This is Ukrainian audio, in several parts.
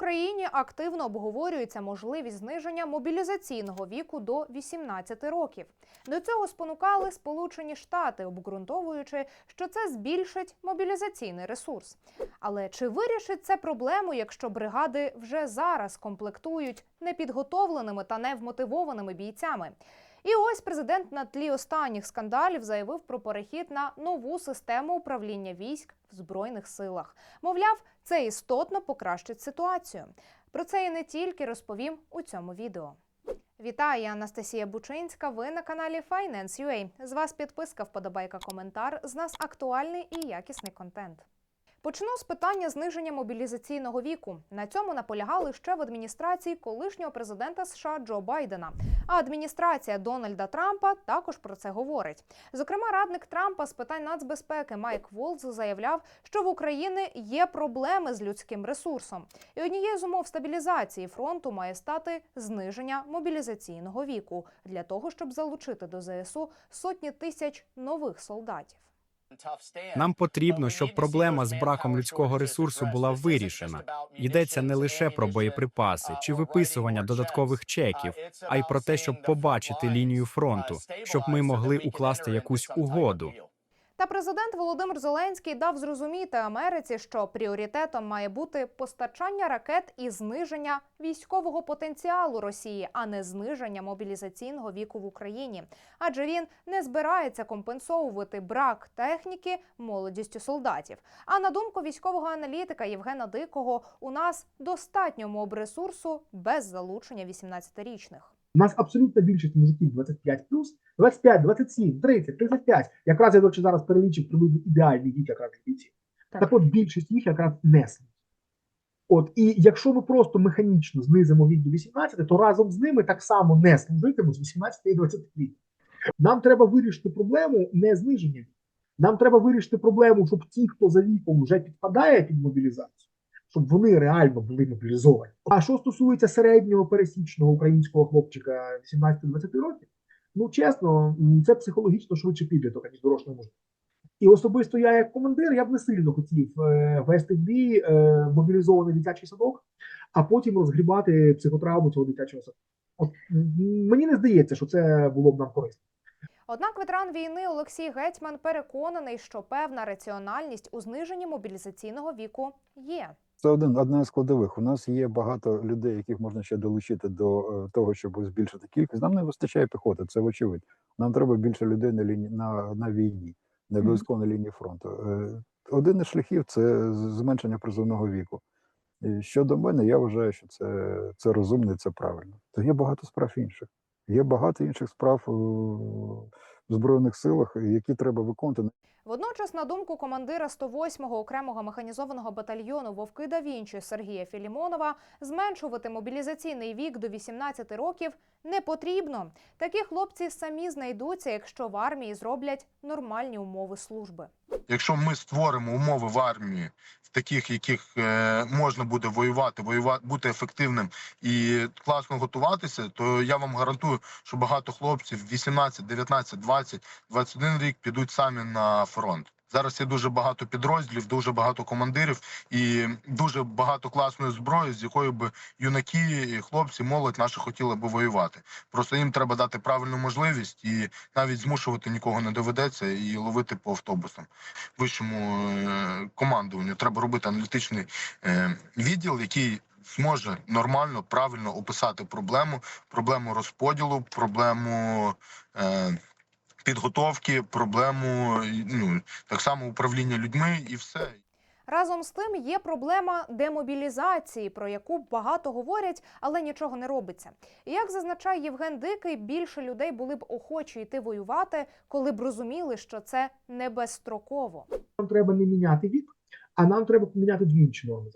Україні активно обговорюється можливість зниження мобілізаційного віку до 18 років. До цього спонукали Сполучені Штати, обґрунтовуючи, що це збільшить мобілізаційний ресурс. Але чи вирішить це проблему, якщо бригади вже зараз комплектують непідготовленими та невмотивованими бійцями? І ось президент на тлі останніх скандалів заявив про перехід на нову систему управління військ в збройних силах. Мовляв, це істотно покращить ситуацію. Про це і не тільки розповім у цьому відео. Вітаю, я Анастасія Бучинська. Ви на каналі Finance.ua. З вас підписка, вподобайка, коментар. З нас актуальний і якісний контент. Почну з питання зниження мобілізаційного віку. На цьому наполягали ще в адміністрації колишнього президента США Джо Байдена. А адміністрація Дональда Трампа також про це говорить. Зокрема, радник Трампа з питань нацбезпеки Майк Волц заявляв, що в Україні є проблеми з людським ресурсом, і однією з умов стабілізації фронту має стати зниження мобілізаційного віку для того, щоб залучити до ЗСУ сотні тисяч нових солдатів. Нам потрібно, щоб проблема з браком людського ресурсу була вирішена. Йдеться не лише про боєприпаси чи виписування додаткових чеків, а й про те, щоб побачити лінію фронту, щоб ми могли укласти якусь угоду. Та президент Володимир Зеленський дав зрозуміти Америці, що пріоритетом має бути постачання ракет і зниження військового потенціалу Росії, а не зниження мобілізаційного віку в Україні. Адже він не збирається компенсовувати брак техніки молодістю солдатів. А на думку військового аналітика Євгена Дикого, у нас достатньо мобресурсу без залучення 18-річних. У нас абсолютна більшість мужиків 25 25, 27, 30, 35. Якраз я до речі, зараз перелічив приблизно ідеальний вік якраз для бійців. Так. Так от більшість їх якраз несли. От, і якщо ми просто механічно знизимо вік до 18, то разом з ними так само не служитимуть з 18 і 20 літ. Нам треба вирішити проблему не зниження. Нам треба вирішити проблему, щоб ті, хто за віком вже підпадає під мобілізацію, щоб вони реально були мобілізовані. А що стосується середнього пересічного українського хлопчика 18-20 років, ну чесно, це психологічно швидше підліток, ніж дорожньо може. І особисто я, як командир, я б не сильно хотів е, вести в бій е, мобілізований дитячий садок, а потім розгрібати психотравму цього дитячого садка. От мені не здається, що це було б нам корисно. Однак ветеран війни Олексій Гетьман переконаний, що певна раціональність у зниженні мобілізаційного віку є. Це один одна з складових. У нас є багато людей, яких можна ще долучити до е, того, щоб збільшити кількість. Нам не вистачає піхоти, це очевидь. Нам треба більше людей на лінії на, на війні, не обов'язково на лінії фронту. Е, Один із шляхів це зменшення призовного віку. І щодо мене, я вважаю, що це, це розумно, і це правильно. То є багато справ інших. Є багато інших справ в збройних силах, які треба виконувати. Водночас, на думку командира 108-го окремого механізованого батальйону Вовки да Вінчі Сергія Філімонова, зменшувати мобілізаційний вік до 18 років не потрібно. Такі хлопці самі знайдуться, якщо в армії зроблять нормальні умови служби. Якщо ми створимо умови в армії, в таких, яких е, можна буде воювати, воювати, бути ефективним і класно готуватися, то я вам гарантую, що багато хлопців 18, 19, 20, 21 рік підуть самі на фронт. Зараз є дуже багато підрозділів, дуже багато командирів і дуже багато класної зброї, з якою би юнаки, хлопці, молодь наша хотіли би воювати. Просто їм треба дати правильну можливість і навіть змушувати нікого не доведеться і ловити по автобусам вищому е, командуванню. Треба робити аналітичний е, відділ, який зможе нормально, правильно описати проблему, проблему розподілу, проблему. Підготовки, проблему ну так само управління людьми і все. Разом з тим є проблема демобілізації, про яку багато говорять, але нічого не робиться. І як зазначає Євген Дикий, більше людей були б охочі йти воювати, коли б розуміли, що це не безстроково. Нам треба не міняти вік, а нам треба поміняти дві інші норми.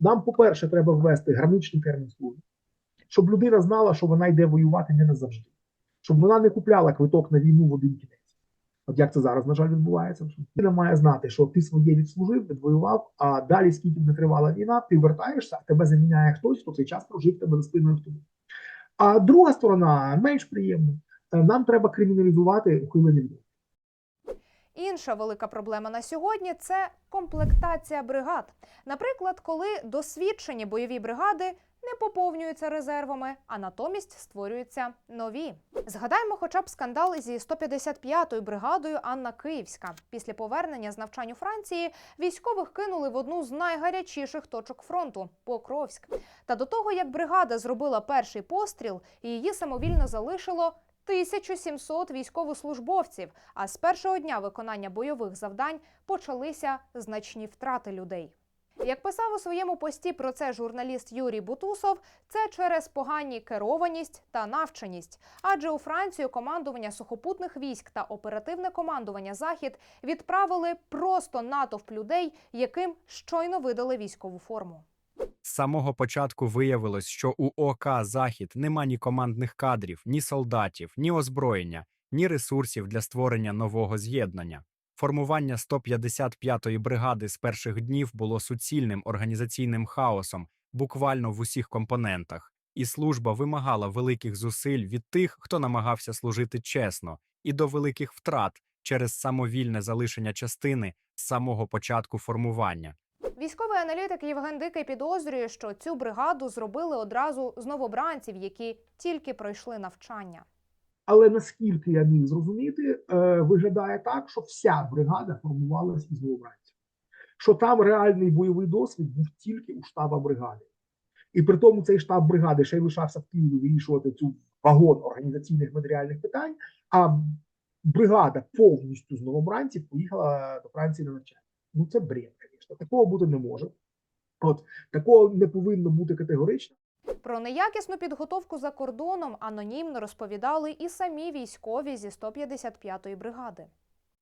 Нам, по-перше, треба ввести граничний термін служби, щоб людина знала, що вона йде воювати не назавжди, щоб вона не купляла квиток на війну в один кінець. От як це зараз, на жаль, відбувається. Людина має знати, що ти своє відслужив, відвоював, а далі, скільки б не тривала війна, ти вертаєшся, а тебе заміняє хтось, хто цей час прожив тебе за спиною в тобі. А друга сторона менш приємна. Е, Нам треба криміналізувати ухилення від Інша велика проблема на сьогодні це комплектація бригад. Наприклад, коли досвідчені бойові бригади не поповнюються резервами, а натомість створюються нові. Згадаємо, хоча б скандал зі 155-ю бригадою Анна Київська. Після повернення з навчань у Франції військових кинули в одну з найгарячіших точок фронту Покровськ. Та до того, як бригада зробила перший постріл, її самовільно залишило 1700 військовослужбовців. А з першого дня виконання бойових завдань почалися значні втрати людей. Як писав у своєму пості про це журналіст Юрій Бутусов, це через погані керованість та навченість. Адже у Францію командування сухопутних військ та оперативне командування Захід відправили просто натовп людей, яким щойно видали військову форму. З самого початку виявилось, що у ОК Захід нема ні командних кадрів, ні солдатів, ні озброєння, ні ресурсів для створення нового з'єднання. Формування 155-ї бригади з перших днів було суцільним організаційним хаосом, буквально в усіх компонентах, і служба вимагала великих зусиль від тих, хто намагався служити чесно, і до великих втрат через самовільне залишення частини з самого початку формування. Військовий аналітик Євген Дикий підозрює, що цю бригаду зробили одразу з новобранців, які тільки пройшли навчання. Але наскільки я міг зрозуміти, е, виглядає так, що вся бригада формувалася із новобранців, що там реальний бойовий досвід був тільки у штаба бригади. І при тому цей штаб бригади ще й лишався в Києві вирішувати цю вагон організаційних матеріальних питань. А бригада повністю з новобранців поїхала до Франції на навчання. Ну це бред, звісно. Такого бути не може. От такого не повинно бути категорично. Про неякісну підготовку за кордоном анонімно розповідали і самі військові зі 155-ї бригади.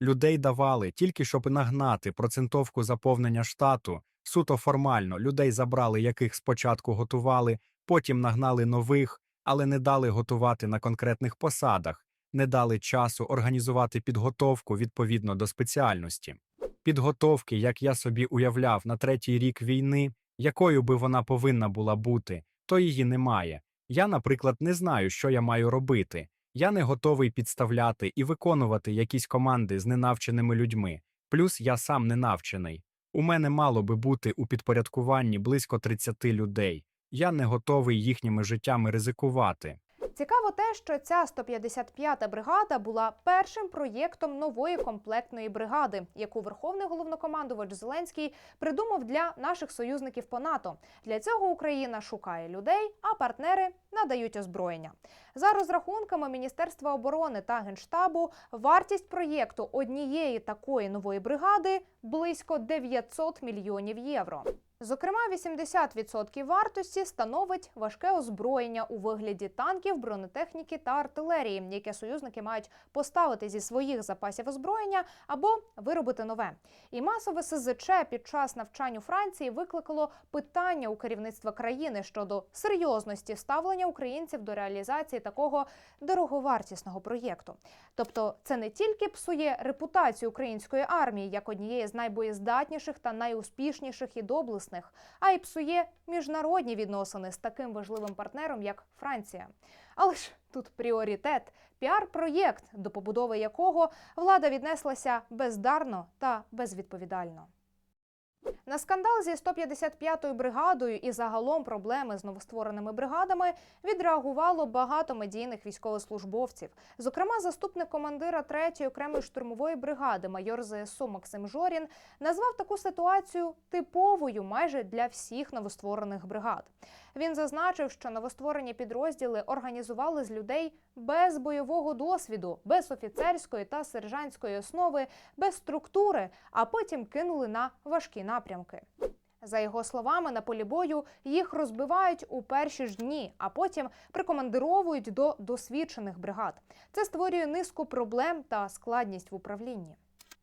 Людей давали тільки щоб нагнати процентовку заповнення штату. Суто формально людей забрали, яких спочатку готували, потім нагнали нових, але не дали готувати на конкретних посадах, не дали часу організувати підготовку відповідно до спеціальності. Підготовки, як я собі уявляв, на третій рік війни, якою би вона повинна була бути, то її немає. Я, наприклад, не знаю, що я маю робити. Я не готовий підставляти і виконувати якісь команди з ненавченими людьми. Плюс я сам не навчений. У мене мало би бути у підпорядкуванні близько 30 людей. Я не готовий їхніми життями ризикувати. Цікаво те, що ця 155-та бригада була першим проєктом нової комплектної бригади, яку верховний головнокомандувач Зеленський придумав для наших союзників по НАТО. Для цього Україна шукає людей, а партнери надають озброєння. За розрахунками Міністерства оборони та генштабу, вартість проєкту однієї такої нової бригади близько 900 мільйонів євро. Зокрема, 80% вартості становить важке озброєння у вигляді танків, бронетехніки та артилерії, яке союзники мають поставити зі своїх запасів озброєння або виробити нове. І масове СЗЧ під час навчань у Франції викликало питання у керівництва країни щодо серйозності ставлення українців до реалізації такого дороговартісного проєкту. Тобто, це не тільки псує репутацію української армії як однієї з найбоєздатніших та найуспішніших і доблесних, а й псує міжнародні відносини з таким важливим партнером, як Франція. Але ж тут пріоритет піар-проєкт, до побудови якого влада віднеслася бездарно та безвідповідально. На скандал зі 155-ю бригадою і загалом проблеми з новоствореними бригадами відреагувало багато медійних військовослужбовців. Зокрема, заступник командира 3-ї окремої штурмової бригади, майор ЗСУ Максим Жорін, назвав таку ситуацію типовою майже для всіх новостворених бригад. Він зазначив, що новостворені підрозділи організували з людей без бойового досвіду, без офіцерської та сержантської основи, без структури, а потім кинули на важкі напрямки. За його словами, на полі бою їх розбивають у перші ж дні, а потім прикомандировують до досвідчених бригад. Це створює низку проблем та складність в управлінні.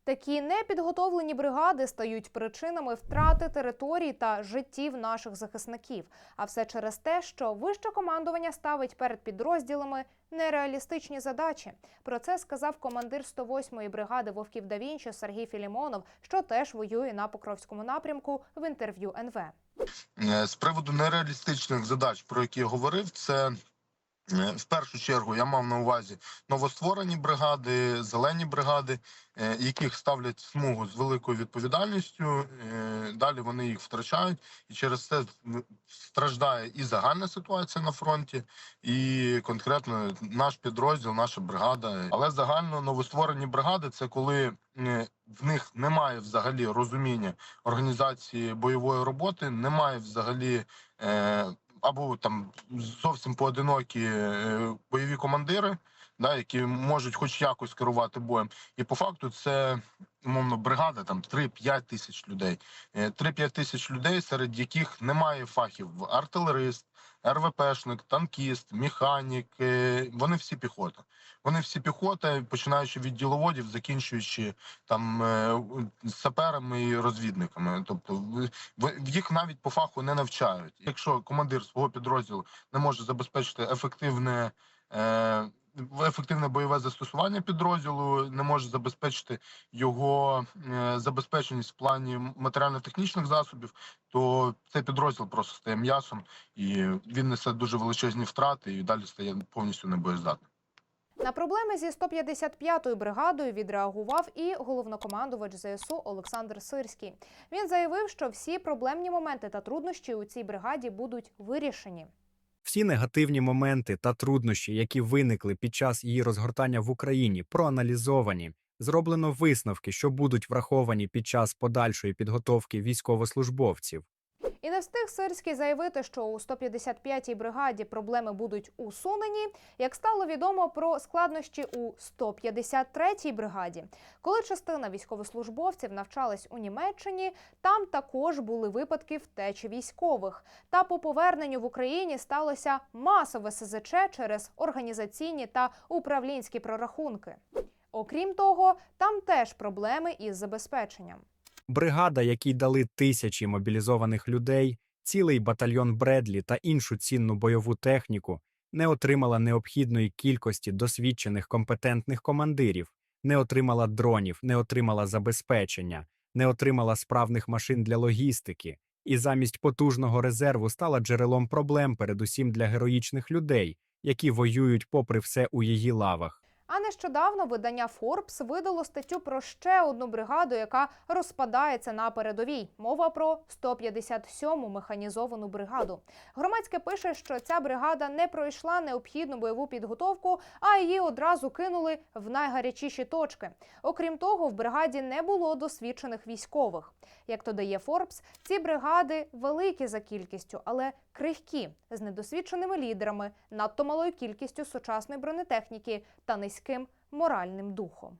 Такі непідготовлені бригади стають причинами втрати територій та життів наших захисників. А все через те, що вище командування ставить перед підрозділами нереалістичні задачі. Про це сказав командир 108-ї бригади Вовків да Вінчі Сергій Філімонов, що теж воює на Покровському напрямку в інтерв'ю НВ. Е, З приводу нереалістичних задач, про які я говорив, це В першу чергу я мав на увазі новостворені бригади, зелені бригади, е, яких ставлять смугу з великою відповідальністю. е, Далі вони їх втрачають, і через це страждає і загальна ситуація на фронті, і конкретно наш підрозділ, наша бригада. Але загально новостворені бригади це коли е, в них немає взагалі розуміння організації бойової роботи, немає взагалі. Е, або там зовсім поодинокі е, бойові командири, да, які можуть хоч якось керувати боєм. І по факту це умовно бригада там 3-5 тисяч людей. Е, 3-5 тисяч людей, серед яких немає фахів артилерист, РВПшник, танкіст, механік. е, Вони всі піхота. Вони всі піхота, починаючи від діловодів, закінчуючи там е, саперами і розвідниками. Тобто їх навіть по фаху не навчають. Якщо командир свого підрозділу не може забезпечити ефективне. Ефективне бойове застосування підрозділу не може забезпечити його е, забезпеченість в плані матеріально-технічних засобів, то цей підрозділ просто стає м'ясом і він несе дуже величезні втрати і далі стає повністю небоєздатним. На проблеми зі 155-ю бригадою відреагував і головнокомандувач ЗСУ Олександр Сирський. Він заявив, що всі проблемні моменти та труднощі у цій бригаді будуть вирішені. Всі негативні моменти та труднощі, які виникли під час її розгортання в Україні, проаналізовані. Зроблено висновки, що будуть враховані під час подальшої підготовки військовослужбовців. І не встиг Сирський заявити, що у 155-й бригаді проблеми будуть усунені, як стало відомо про складнощі у 153-й бригаді. Коли частина військовослужбовців навчалась у Німеччині, там також були випадки втечі військових. Та по поверненню в Україні сталося масове СЗЧ через організаційні та управлінські прорахунки. Окрім того, там теж проблеми із забезпеченням. Бригада, якій дали тисячі мобілізованих людей, цілий батальйон Бредлі та іншу цінну бойову техніку, не отримала необхідної кількості досвідчених компетентних командирів, не отримала дронів, не отримала забезпечення, не отримала справних машин для логістики, і замість потужного резерву стала джерелом проблем, передусім для героїчних людей, які воюють попри все у її лавах. А нещодавно видання Forbes видало статтю про ще одну бригаду, яка розпадається на передовій. Мова про 157-му механізовану бригаду. Громадське пише, що ця бригада не пройшла необхідну бойову підготовку, а її одразу кинули в найгарячіші точки. Окрім того, в бригаді не було досвідчених військових. Як то дає Forbes, ці бригади великі за кількістю, але крихкі з недосвідченими лідерами, надто малою кількістю сучасної бронетехніки та низьким моральним духом.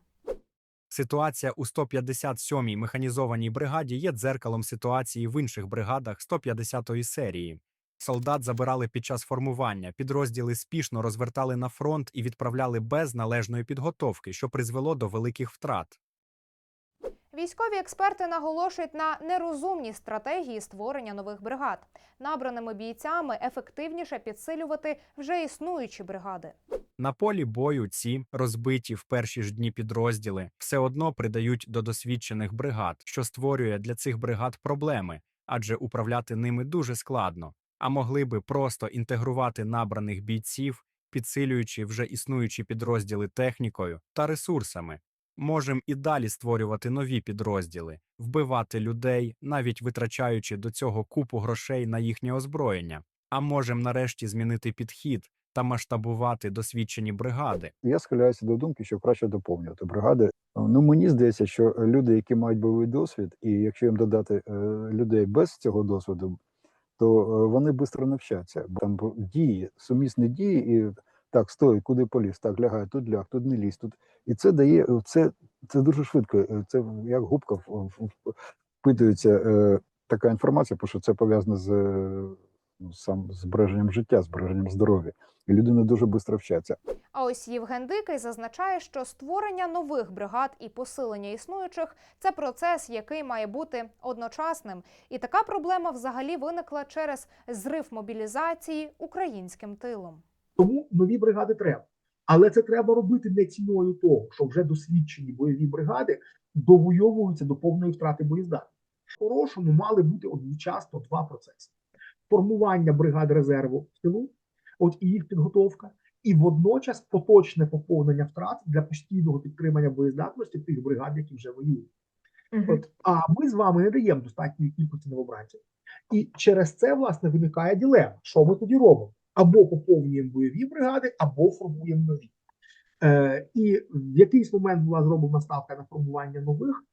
Ситуація у 157-й механізованій бригаді є дзеркалом ситуації в інших бригадах 150-ї серії. Солдат забирали під час формування, підрозділи спішно розвертали на фронт і відправляли без належної підготовки, що призвело до великих втрат. Військові експерти наголошують на нерозумній стратегії створення нових бригад. Набраними бійцями ефективніше підсилювати вже існуючі бригади. На полі бою ці розбиті в перші ж дні підрозділи все одно придають до досвідчених бригад, що створює для цих бригад проблеми, адже управляти ними дуже складно, а могли би просто інтегрувати набраних бійців, підсилюючи вже існуючі підрозділи технікою та ресурсами. Можем і далі створювати нові підрозділи, вбивати людей, навіть витрачаючи до цього купу грошей на їхнє озброєння. А можем нарешті змінити підхід та масштабувати досвідчені бригади. Я схиляюся до думки, що краще доповнювати бригади. Ну мені здається, що люди, які мають бойовий досвід, і якщо їм додати е, людей без цього досвіду, то е, вони швидко навчаться. Бо Там дії, сумісні дії, і так, стой, куди поліз, так лягай, тут ляг, тут не лізь, тут. І це дає це, це дуже швидко. е, Це як губка впитується е, така інформація, тому що це пов'язано з е, ну, сам збереженням життя, збереженням здоров'я. І людина дуже швидко вчаться. А ось Євген Дикий зазначає, що створення нових бригад і посилення існуючих це процес, який має бути одночасним. І така проблема взагалі виникла через зрив мобілізації українським тилом. Тому нові бригади треба. Але це треба робити не ціною того, що вже досвідчені бойові бригади довойовуються до повної втрати боєздатності. Хорошому мали бути одночасно два процеси: формування бригад резерву в тилу, от і їх підготовка, і водночас поточне поповнення втрат для постійного підтримання боєздатності тих бригад, які вже воюють. От, а ми з вами не даємо достатньої кількості новобранців. І через це власне виникає дилема: що ми тоді робимо? Або поповнюємо бойові бригади, або формуємо нові. Е, і в якийсь момент була зроблена ставка на формування нових.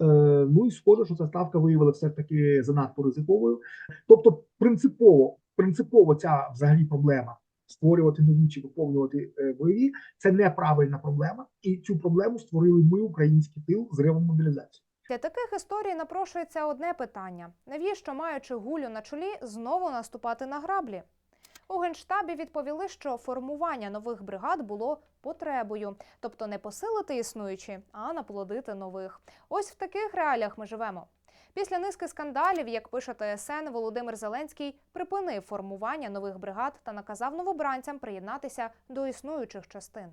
Е, ну і схоже, що ця ставка виявила все ж таки занадто ризиковою. Тобто, принципово, принципово ця взагалі проблема створювати нові чи поповнювати е, бойові це неправильна проблема, і цю проблему створили ми, український тил, зривом мобілізації. Для таких історій напрошується одне питання: навіщо, маючи гулю на чолі, знову наступати на граблі? У генштабі відповіли, що формування нових бригад було потребою, тобто не посилити існуючі, а наплодити нових. Ось в таких реаліях ми живемо. Після низки скандалів, як пише ТСН, Володимир Зеленський припинив формування нових бригад та наказав новобранцям приєднатися до існуючих частин.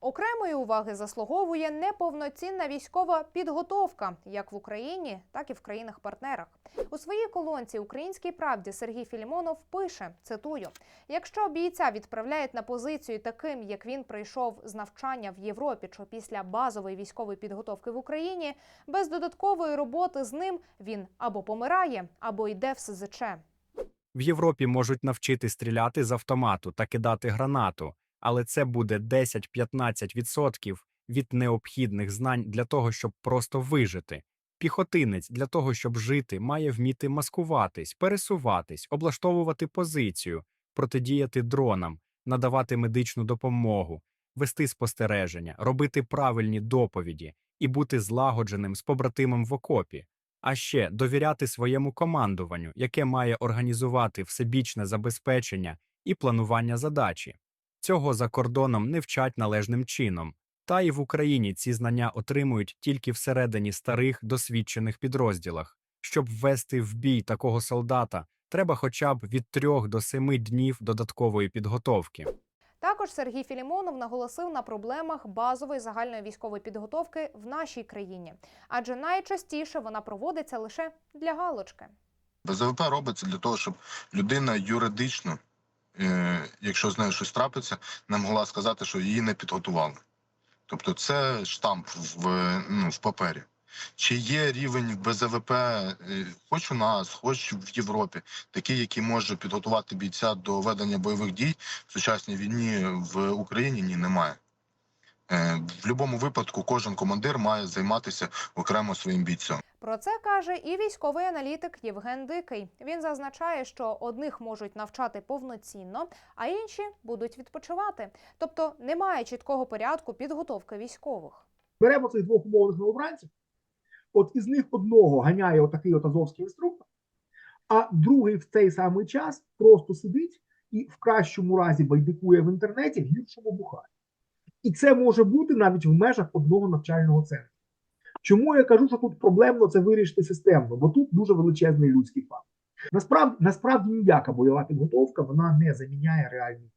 Окремої уваги заслуговує неповноцінна військова підготовка як в Україні, так і в країнах-партнерах. У своїй колонці Українській правді Сергій Філімонов пише: цитую: якщо бійця відправляють на позицію таким, як він прийшов з навчання в Європі чи після базової військової підготовки в Україні, без додаткової роботи з ним він або помирає, або йде в СЗЧ. В Європі можуть навчити стріляти з автомату та кидати гранату, але це буде 10-15% від необхідних знань для того, щоб просто вижити. Піхотинець для того, щоб жити, має вміти маскуватись, пересуватись, облаштовувати позицію, протидіяти дронам, надавати медичну допомогу, вести спостереження, робити правильні доповіді і бути злагодженим з побратимом в окопі. А ще довіряти своєму командуванню, яке має організувати всебічне забезпечення і планування задачі. Цього за кордоном не вчать належним чином. Та і в Україні ці знання отримують тільки всередині старих досвідчених підрозділах. Щоб ввести в бій такого солдата, треба хоча б від трьох до семи днів додаткової підготовки. Також Сергій Філімонов наголосив на проблемах базової загальної військової підготовки в нашій країні, адже найчастіше вона проводиться лише для галочки. БЗВП робиться для того, щоб людина юридично, якщо з нею щось трапиться, не могла сказати, що її не підготували. Тобто це штамп в, ну, в папері. Чи є рівень БЗВП, е, хоч у нас, хоч в Європі, такий, який може підготувати бійця до ведення бойових дій в сучасній війні в Україні? Ні, немає. Е, В будь-якому випадку кожен командир має займатися окремо своїм бійцем. Про це каже і військовий аналітик Євген Дикий. Він зазначає, що одних можуть навчати повноцінно, а інші будуть відпочивати. Тобто немає чіткого порядку підготовки військових. Беремо цих двох умовних новобранців, от із них одного ганяє отакий от азовський інструктор, а другий в цей самий час просто сидить і в кращому разі байдикує в інтернеті, в гіршому бухає. І це може бути навіть в межах одного навчального центру. Чому я кажу, що тут проблемно це вирішити системно, бо тут дуже величезний людський фактор. Насправді, насправді ніяка бойова підготовка вона не заміняє реальні.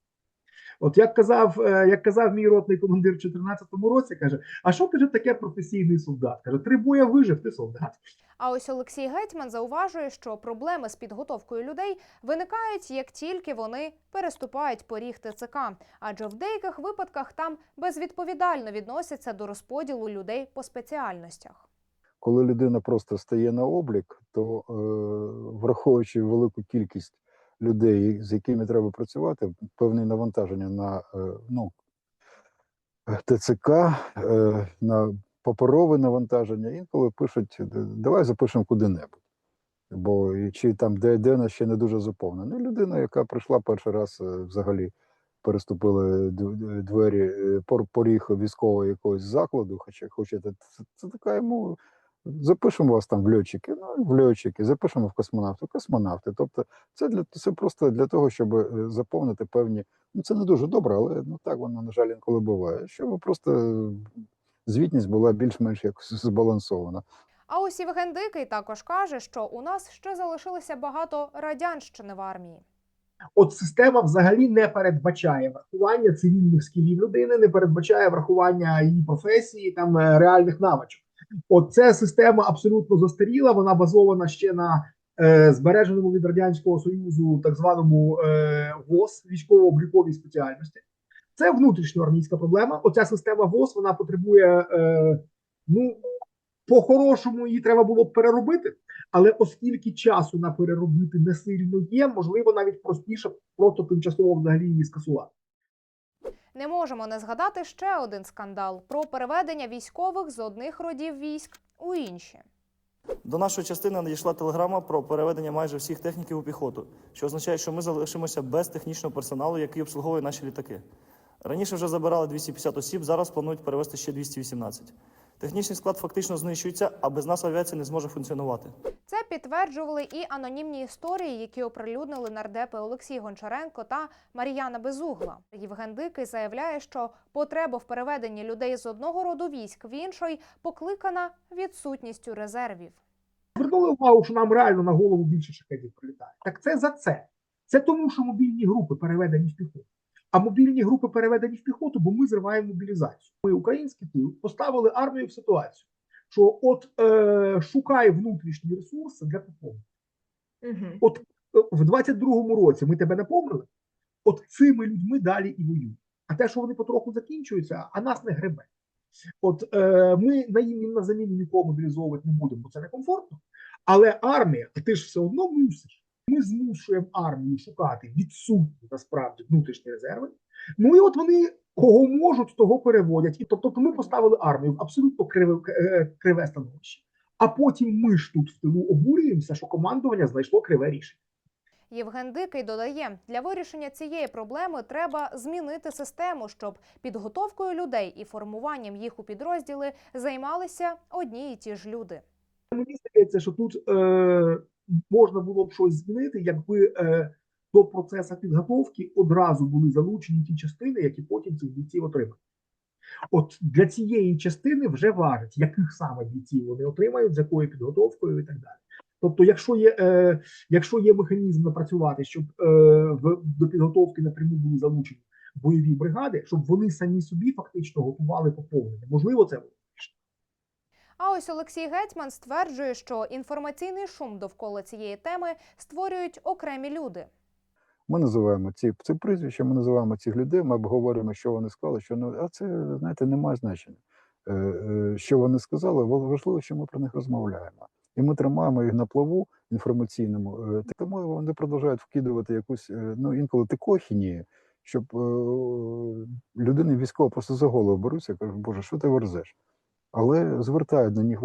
От як казав, е, як казав мій ротний командир в 2014 році, каже: а що каже таке професійний солдат? Каже, три боя вижив, ти солдат. А ось Олексій Гетьман зауважує, що проблеми з підготовкою людей виникають як тільки вони переступають поріг ТЦК, адже в деяких випадках там безвідповідально відносяться до розподілу людей по спеціальностях. Коли людина просто стає на облік, то е, враховуючи велику кількість людей, з якими треба працювати, певне навантаження на е, ну, ТЦК, е, на паперове навантаження, інколи пишуть: давай запишемо куди-небудь. Бо чи там вона ще не дуже заповнена. Ну, людина, яка прийшла перший раз е, взагалі переступили двері поріг військового якогось закладу, хоча хочете, це, це така йому. Запишемо вас там в льотчики, ну в льотчики, запишемо в космонавти, космонавти. Тобто, це для це просто для того, щоб е, заповнити певні. Ну це не дуже добре, але ну так воно на жаль інколи буває. Щоб просто е, звітність була більш-менш якось збалансована. А ось Євген Дикий також каже, що у нас ще залишилося багато радянщини в армії. От система взагалі не передбачає врахування цивільних скілів людини, не передбачає врахування її професії, там е, реальних навичок. От ця система абсолютно застаріла, вона базована ще на е, збереженому від радянського союзу так званому е, ВОЗ військово-обліковій спеціальності. Це внутрішньоармійська проблема. Оця система ВОЗ вона потребує е, ну по-хорошому її треба було б переробити. Але оскільки часу на переробити не сильно є, можливо, навіть простіше просто тимчасово взагалі її скасувати. Не можемо не згадати ще один скандал про переведення військових з одних родів військ у інші. До нашої частини надійшла телеграма про переведення майже всіх техніків у піхоту, що означає, що ми залишимося без технічного персоналу, який обслуговує наші літаки. Раніше вже забирали 250 осіб, зараз планують перевести ще 218. Технічний склад фактично знищується, а без нас авіація не зможе функціонувати. Це підтверджували і анонімні історії, які оприлюднили нардепи Олексій Гончаренко та Мар'яна Безугла. Євген Дикий заявляє, що потреба в переведенні людей з одного роду військ в інший покликана відсутністю резервів. Звернули увагу, що нам реально на голову більше шахедів прилітає. Так це за це. Це тому, що мобільні групи переведені в піхоту. А мобільні групи переведені в піхоту, бо ми зриваємо мобілізацію. Ми, український тил, поставили армію в ситуацію, що от е, шукай внутрішні ресурси для поповнення. От е, в 22-му році ми тебе наповнили, от цими людьми далі і воюють. А те, що вони потроху закінчуються, а нас не гребе. От е, ми на їм на заміну нікого мобілізовувати не будемо, бо це некомфортно. Але армія, а ти ж все одно мусиш. Ми змушуємо армію шукати відсутні насправді внутрішні резерви. Ну і от вони кого можуть, того переводять. І тобто ми поставили армію в абсолютно криве, е, криве становище. А потім ми ж тут в тилу обурюємося, що командування знайшло криве рішення. Євген Дикий додає, для вирішення цієї проблеми треба змінити систему, щоб підготовкою людей і формуванням їх у підрозділи займалися одні і ті ж люди. Мені здається, що тут е, можна було б щось змінити, якби е, до процесу підготовки одразу були залучені ті частини, які потім цих бійців отримають. От для цієї частини вже важить, яких саме бійців вони отримають, з якою підготовкою і так далі. Тобто, якщо є, е, якщо є механізм напрацювати, щоб е, в, до підготовки напряму були залучені бойові бригади, щоб вони самі собі фактично готували поповнення. Можливо, це було. А ось Олексій Гетьман стверджує, що інформаційний шум довкола цієї теми створюють окремі люди. Ми називаємо ці, ці прізвища, ми називаємо цих людей, ми обговорюємо, що вони сказали, що ну, а це, знаєте, не має значення. Е, е, що вони сказали, ва- важливо, що ми про них розмовляємо. І ми тримаємо їх на плаву інформаційному. Е, Тому вони продовжують вкидувати якусь, ну, інколи таку ахінію, щоб людини військово просто за голову беруться, кажуть, Боже, що ти верзеш? Але звертають на них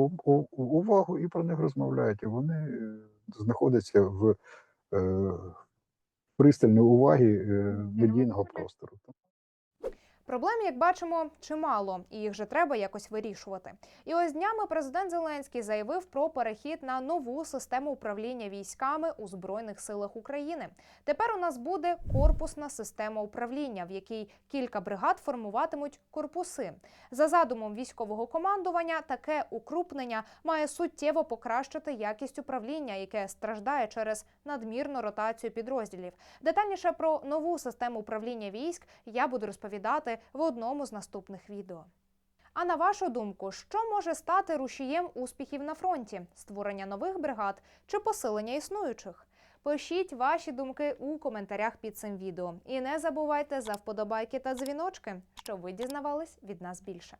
увагу і про них розмовляють, і вони е, знаходяться в е, пристальної уваги е, медійного простору. Проблем, як бачимо, чимало, і їх же треба якось вирішувати. І ось днями президент Зеленський заявив про перехід на нову систему управління військами у збройних силах України. Тепер у нас буде корпусна система управління, в якій кілька бригад формуватимуть корпуси. За задумом військового командування, таке укрупнення має суттєво покращити якість управління, яке страждає через надмірну ротацію підрозділів. Детальніше про нову систему управління військ я буду розповідати в одному з наступних відео. А на вашу думку, що може стати рушієм успіхів на фронті? Створення нових бригад чи посилення існуючих? Пишіть ваші думки у коментарях під цим відео. І не забувайте за вподобайки та дзвіночки, щоб ви дізнавались від нас більше.